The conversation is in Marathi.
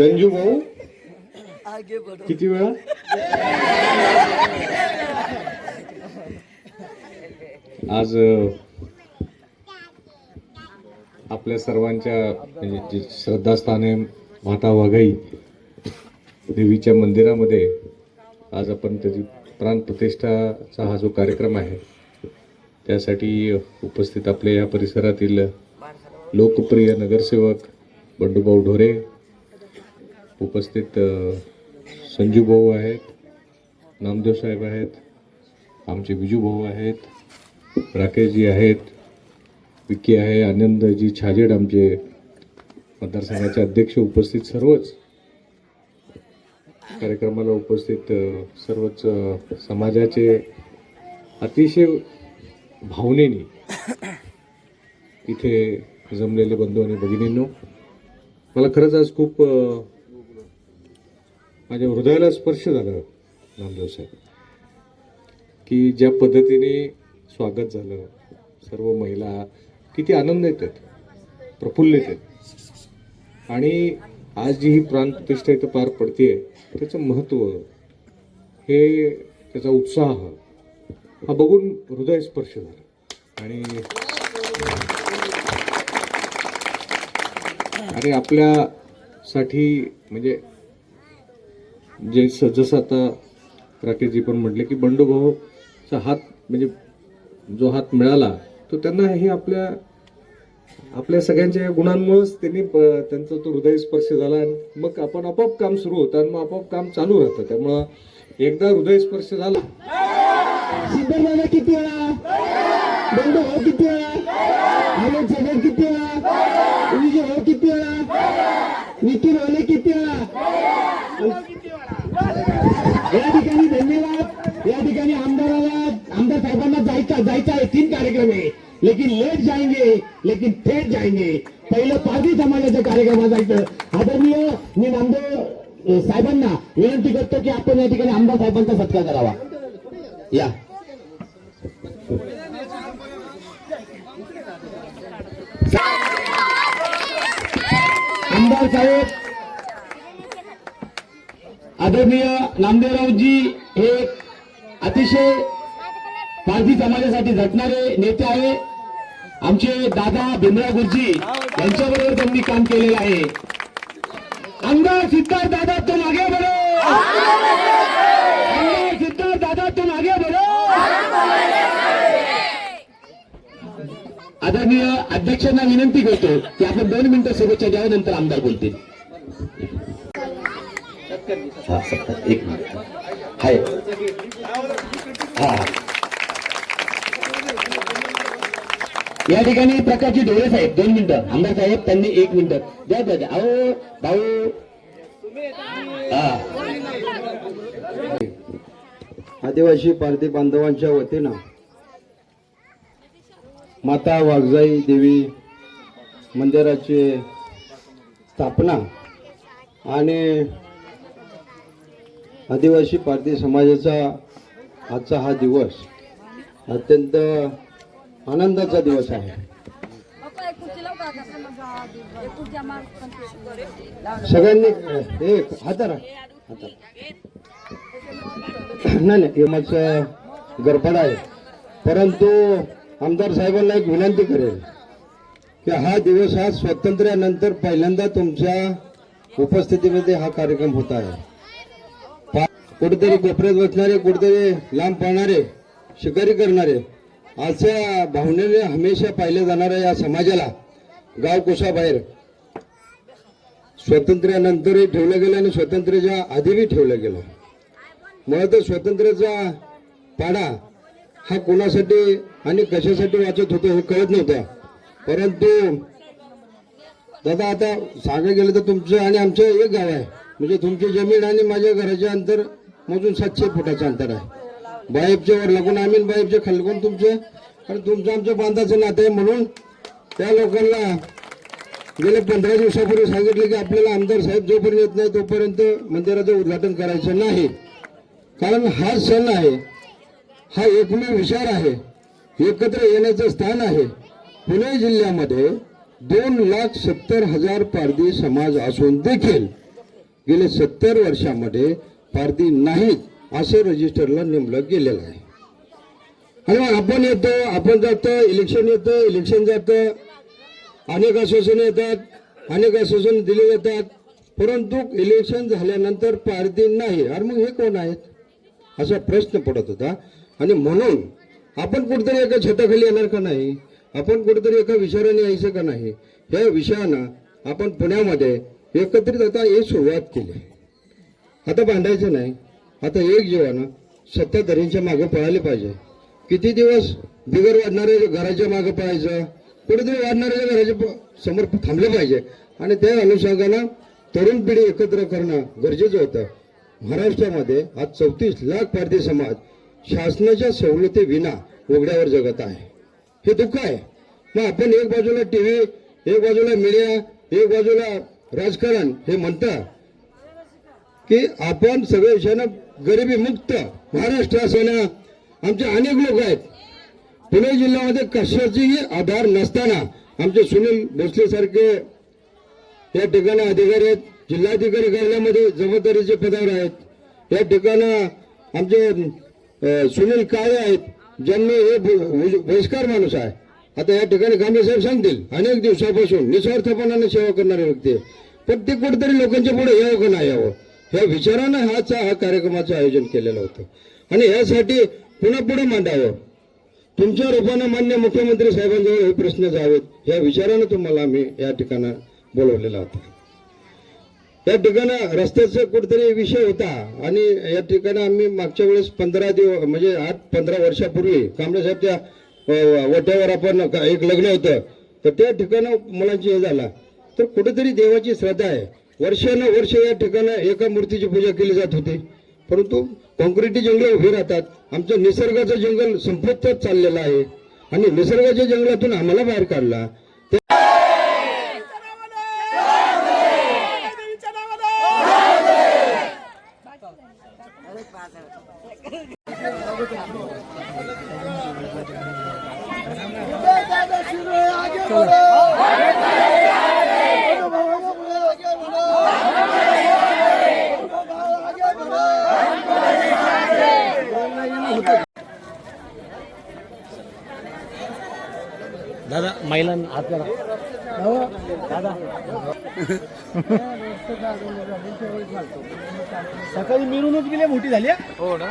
संजू भाऊ? किती वेळा? आज आपल्या सर्वांच्या म्हणजे जे श्रद्धास्थान माता वाघाई देवीच्या मंदिरामध्ये आज आपण त्याची प्राणप्रतिष्ठाचा हा जो कार्यक्रम आहे त्यासाठी उपस्थित आपल्या या परिसरातील लोकप्रिय नगरसेवक बंडूभाऊ ढोरे उपस्थित संजू भाऊ आहेत नामदेव साहेब आहेत आमचे विजू भाऊ आहेत राकेशजी आहेत विकी आहे आनंदजी छाजेड आमचे मतदारसंघाचे अध्यक्ष उपस्थित सर्वच. कार्यक्रमाला उपस्थित सर्वच समाजाचे अतिशय भावनेने इथे जमलेले बंधू आणि भगिनींनो मला खरंच आज खूप माझ्या हृदयाला स्पर्श झालं नामदेव साहेब. की ज्या पद्धतीने स्वागत झालं सर्व महिला किती आनंद येतात प्रफुल्लित आहेत. आणि आज जी ही प्राणप्रतिष्ठा इथं पार पडते त्याचं महत्त्व हे त्याचा उत्साह हा बघून हृदय स्पर्श झाला. आणि आणि आपल्यासाठी म्हणजे जे स- जसं आता राकेशजी पण म्हटले की बंडूभाऊचा हात म्हणजे जो हात मिळाला तो त्यांना हे आपल्या आपल्या सगळ्यांच्या या गुणांमुळेच त्यांनी प- त्यांचा तो हृदय स्पर्श झाला आणि मग आपण आपोआप काम सुरू होतं आणि मग आपोआप काम चालू राहतं. त्यामुळं एकदा हृदय स्पर्श झाला. किती वेळा? बंडू भाऊ किती वेळा? किती वेळा? किती वेळा? नितीन किती वेळा? या ठिकाणी धन्यवाद. या ठिकाणी आमदाराला आमदार साहेबांना जायचा जायचा आहे. तीन कार्यक्रम आहे. लेकिन लेट जाएंगे लेकिन थेट जाएंगे पहिलं पारधी समाजाच्या कार्यक्रमात जायचं. आदरणीय मी नामदेव साहेबांना विनंती करतो की आपण या ठिकाणी आमदार साहेबांचा सत्कार करावा. या. आमदार साहेब आदरणीय नामदेवरावजी हे अतिशय पारधी समाजासाठी झटणारे नेते आहे. आमचे दादा भीमराव गुरुजी यांच्याबरोबर त्यांनी काम केलेलं आहे. आमदार सिद्धार्थ दादा तो मागे बढ़ो आमदार सिद्धार्थ दादा तुम आगे बढ़ो आदरणीय अध्यक्षांना विनंती करतो की आपण दोन मिनिटं शुभेच्छा द्याव्या नंतर आमदार बोलतील. हा सत्तर एक मिनिट. हाय. हा. या ठिकाणी प्रकाशजी ढोळे साहेब दोन मिनिटं. आमदार साहेब त्यांनी एक मिनिटं. द्या द्या द्या. अहो भाऊ. हा. आदिवासी पारधी बांधवांच्या वतीनं माता वाघजाई देवी मंदिराची स्थापना आणि आदिवासी भारतीय समाजाचा आजचा हा दिवस अत्यंत आनंदाचा दिवस आहे. सगळ्यांनी एक हातारा नाही नाही माझं गडबड आहे. परंतु आमदार साहेबांना एक विनंती करेल की हा दिवस हा स्वातंत्र्यानंतर पहिल्यांदा तुमच्या उपस्थितीमध्ये हा कार्यक्रम होत आहे. कुठेतरी कोपऱ्यात बसणारे कुठेतरी लांब पळणारे शिकारी करणारे अशा भावनेने हमेशा पाहिल्या जाणाऱ्या या समाजाला गाव कोसाबाहेर स्वातंत्र्यानंतरही ठेवलं गेलं आणि स्वातंत्र्याच्या आधीही ठेवलं गेलं. मुळात तर स्वातंत्र्याचा पाडा हा कोणासाठी आणि कशासाठी वाचत होतो हे कळत नव्हतं. परंतु दादा आता सांगायला गेलं तर तुमचं आणि आमचं एक गाव आहे. म्हणजे तुमची जमीन आणि माझ्या घराचे अंतर मोजून सातशे फुटाचं अंतर आहे. बाहेबच्या वर लागून आम्ही बाहेबचे खाली तुमचे तुमचं. आणि तुमचं आमचं बांधाचं नातं आहे म्हणून त्या लोकांना गेल्या पंधरा दिवसापूर्वी सांगितलं की आपल्याला आमदार साहेब जोपर्यंत येत नाही तोपर्यंत मंदिराचं उद्घाटन करायचं नाही. कारण हा सण आहे हा एकमेव विचार आहे एकत्र येण्याचं स्थान आहे. पुणे जिल्ह्यामध्ये दोन लाख सत्तर हजार पारधी समाज असून देखील गेले सत्तर वर्षामध्ये पारधी नाहीत असं रजिस्टरला नेमलं गेलेलं आहे. आणि आपण येतो आपण जातं इलेक्शन येतं इलेक्शन जातं. अनेक आश्वासनं येतात अनेक आश्वासनं दिली जातात. परंतु इलेक्शन झाल्यानंतर पारधी नाही. अरे मग हे कोण आहेत? असा प्रश्न पडत होता. आणि म्हणून आपण कुठेतरी एका छताखाली येणार का नाही? आपण कुठेतरी एका विचाराने यायचं का नाही? या विषयानं आपण पुण्यामध्ये एकत्रित आता हे सुरुवात केली आता भांडायचं नाही. आता एक जीवानं सत्ताधारींच्या मागे पळायला पाहिजे. किती दिवस बिगर वाढणारे घराच्या मागे पळायचं? कुठेतरी वाढणाऱ्या घराच्या समोर थांबले पाहिजे. आणि त्या अनुषंगानं तरुण पिढी एकत्र करणं गरजेचं होतं. महाराष्ट्रामध्ये आज चौतीस लाख पारधी समाज शासनाच्या सवलती विना उघड्यावर जगत आहे. हे दुःख आहे. मग आपण एक बाजूला टीव्ही एक बाजूला मीडिया एक बाजूला राजकारण हे म्हणता की आपण सगळे जण गरिबी मुक्त महाराष्ट्र असताना आमचे अनेक लोक आहेत. पुणे जिल्ह्यामध्ये कशाचेही आधार नसताना आमचे सुनील भोसले सारखे या ठिकाणी अधिकारी आहेत. जिल्हाधिकारी कार्यालयामध्ये जबाबदारीचे पदावर आहेत. या ठिकाणी आमचे सुनील काळे आहेत. ज्यांनी हे बहिष्कार माणूस आहे. आता या ठिकाणी गांधी साहेब सांगतील अनेक दिवसापासून निस्वार्थपणाने सेवा करणारे व्यक्ती आहे. पण ते कुठेतरी लोकांच्या पुढे यावं का नाही यावं? ह्या विचारानं हाच हा कार्यक्रमाचं आयोजन केलेलं होतं. आणि यासाठी पुन्हा पुढे मांडावं. तुमच्या रूपानं मान्य मुख्यमंत्री साहेबांजवळ हे प्रश्न जावेत या विचारानं तुम्हाला आम्ही या ठिकाणं बोलवलेला होता. या ठिकाणं रस्त्याचा कुठेतरी विषय होता आणि या ठिकाणी आम्ही मागच्या वेळेस पंधरा दिवस म्हणजे आठ पंधरा वर्षापूर्वी कांबळे साहेबच्या वट्यावर आपण एक लग्न होतं तर त्या ठिकाणं मुलांची हे झाला. तर कुठेतरी देवाची श्रद्धा आहे. वर्षानुवर्ष या ठिकाणी एका मूर्तीची पूजा केली जात होती. परंतु कॉन्क्रिटी जंगल उभी राहतात. आमचं निसर्गाचं जंगल संपतच चाललेलं आहे. आणि निसर्गाच्या जंगलातून आम्हाला बाहेर काढला. आगे बढ़ो! आगे दादा महिलांना हात करा. दादा. सकाळी मिरवणूक गेली मोठी झाली हो. ना.